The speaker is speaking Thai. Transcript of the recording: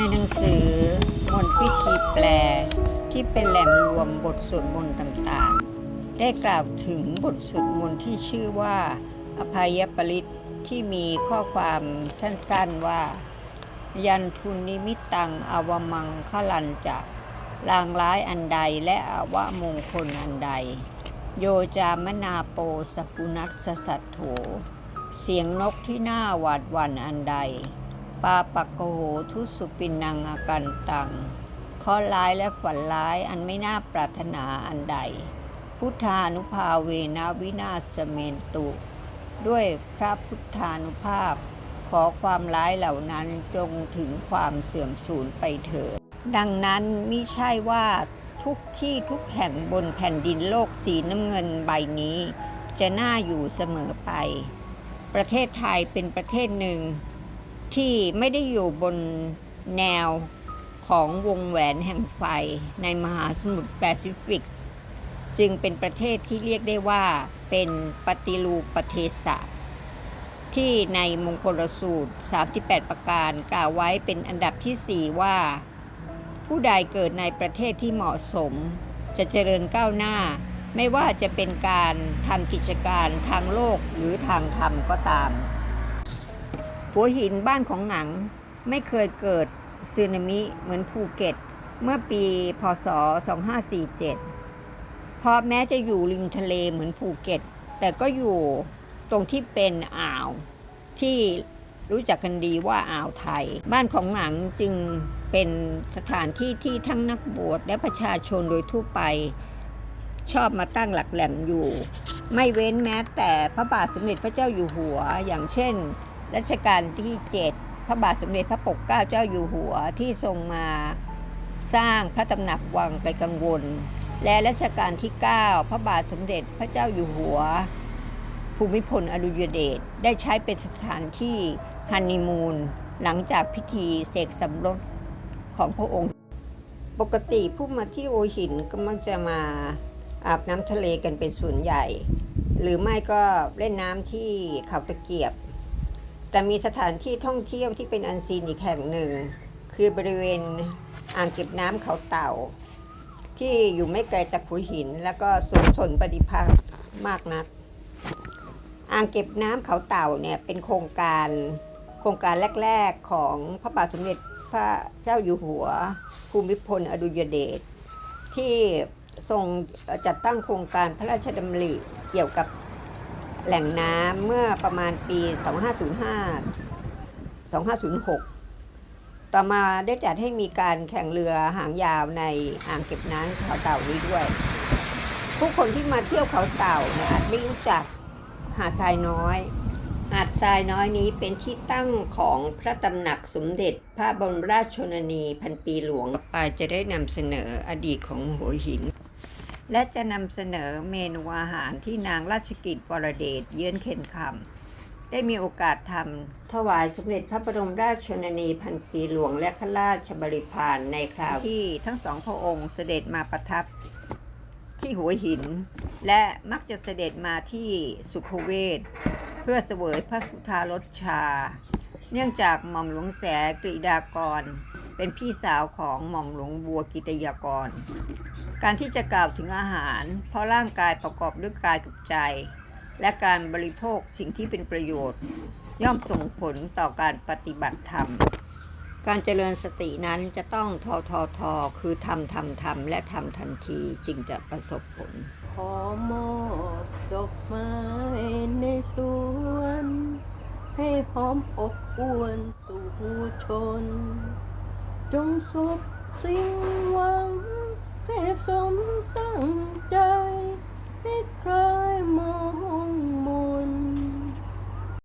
ในหนังสือมนต์พิธีแปลที่เป็นแหล่งรวมบทสวดมนต์ต่างๆ ได้กล่าวถึงบทสวดมนต์ที่ชื่อว่า อภัยปริตที่มีข้อความสั้นๆว่า ยันทุนนิมิตตังอวมังคลันจะลางร้ายอันใดและอวะมงคลอันใด โยจามนาโปสกุนัสสัตโถ เสียงนกที่หน่าหวาดวันอันใด ปาปะโกโหทุสุปินังอากันตังข้อร้ายและฝันร้ายอันไม่น่าปรารถนาอันใด พุทธานุภาเวนะวินาศเมนตุ ด้วยพระพุทธานุภาพ ขอความร้ายเหล่านั้นจงถึงความเสื่อมสูญไปเถิด ดังนั้นมิใช่ว่าทุกที่ทุกแห่งบนแผ่นดินโลกสีน้ำเงินใบนี้ จะน่าอยู่เสมอไป ประเทศไทยเป็นประเทศหนึ่ง ที่ไม่ได้อยู่บนแนวของวงแหวนแห่งไฟในมหาสมุทรแปซิฟิก จึงเป็นประเทศที่เรียกได้ว่าเป็นปฏิรูปประเทศะที่ในมงคลสูตร 38 ประการกล่าวไว้เป็นอันดับที่ 4 ว่า ผู้ใดเกิดในประเทศที่เหมาะสม จะเจริญก้าวหน้า ไม่ว่าจะเป็นการทำกิจการทางโลกหรือทางธรรมก็ตาม หัวหินบ้านของหนังไม่เคยเกิดสึนามิเหมือนภูเก็ต เมื่อปีพศ 2547 เพราะแม้จะอยู่ริมทะเลเหมือนภูเก็ต แต่ก็อยู่ตรงที่เป็นอ่าวที่รู้จักกันดีว่าอ่าวไทย บ้านของหนังจึงเป็นสถานที่ที่ทั้งนักบวชและประชาชนโดยทั่วไป ชอบมาตั้งหลักแหล่งอยู่ ไม่เว้นแม้แต่พระบาทสมเด็จพระเจ้าอยู่หัว อย่างเช่น รัชกาลที่ 7 พระบาทสมเด็จพระปกเกล้าเจ้าอยู่หัวที่ทรงมาสร้างพระตำหนักวังไกลกังวล และรัชกาลที่ 9 พระบาทสมเด็จพระเจ้าอยู่หัว ภูมิพลอดุลยเดชได้ใช้เป็นสถานที่ฮันนีมูนหลังจากพิธีเสกสมรสของพระองค์ ปกติผู้มาที่โอหินก็มักจะมาอาบน้ำทะเลกันเป็นส่วนใหญ่ หรือไม่ก็เล่นน้ำที่เขาตะเกียบ แต่มีสถานที่ท่องเที่ยวที่เป็นอันซีนอีกแห่งหนึ่ง คือบริเวณอ่างเก็บน้ำเขาเต่า ที่อยู่ไม่ไกลจากหัวหิน แล้วก็สูงสนปฏิภาณมากนัก อ่างเก็บน้ำเขาเต่าเนี่ยเป็นโครงการโครงการแรก ๆ ของพระบาทสมเด็จพระเจ้าอยู่หัวภูมิพลอดุลยเดชที่ทรงจัดตั้งโครงการพระราชดำริเกี่ยวกับ แหล่งน้ำเมื่อประมาณปี 2505 2506 ต่อมาได้จัดให้มีการแข่งเรือหางยาวในอ่างเก็บน้ำเขาเต่านี้ด้วย ผู้คนที่มาเที่ยวเขาเต่าอาจไม่รู้จักหาดทรายน้อยหาดทรายน้อยนี้เป็นที่ตั้งของพระตำหนักสมเด็จพระบรมราชชนนีพันปีหลวงปาจะได้นำเสนออดีตของหัวหิน และจะนำเสนอเมนูอาหารที่นางราชกิจวรเดชเยื้อนเข็นคำได้มีโอกาสทำถวายสมเด็จพระบรมราชชนนีพันปีหลวงและข้าราชบริพารในคราวที่ทั้งสองพระองค์เสด็จมาประทับที่หัวหิน และมักจะเสด็จมาที่สุขเวทเพื่อเสวยพระสุธารสชา เนื่องจากหม่อมหลวงแสกฤษดากร เป็นพี่สาวของหม่อมหลวงบัวกิตยากร การที่จะกล่าวถึงอาหาร เพราะร่างกายประกอบด้วยกายกับใจ และการบริโภคสิ่งที่เป็นประโยชน์ ย่อมส่งผลต่อการปฏิบัติธรรม การเจริญสตินั้นจะต้องทอทอทอคือทำทำทำและทำทันทีจึงจะประสบผล ขอมอบดอกไม้ในสวน ให้หอมอบอวนสู่หูชน จงสุขสิ่งหวัง ให้สมตั้งใจให้คลายมอง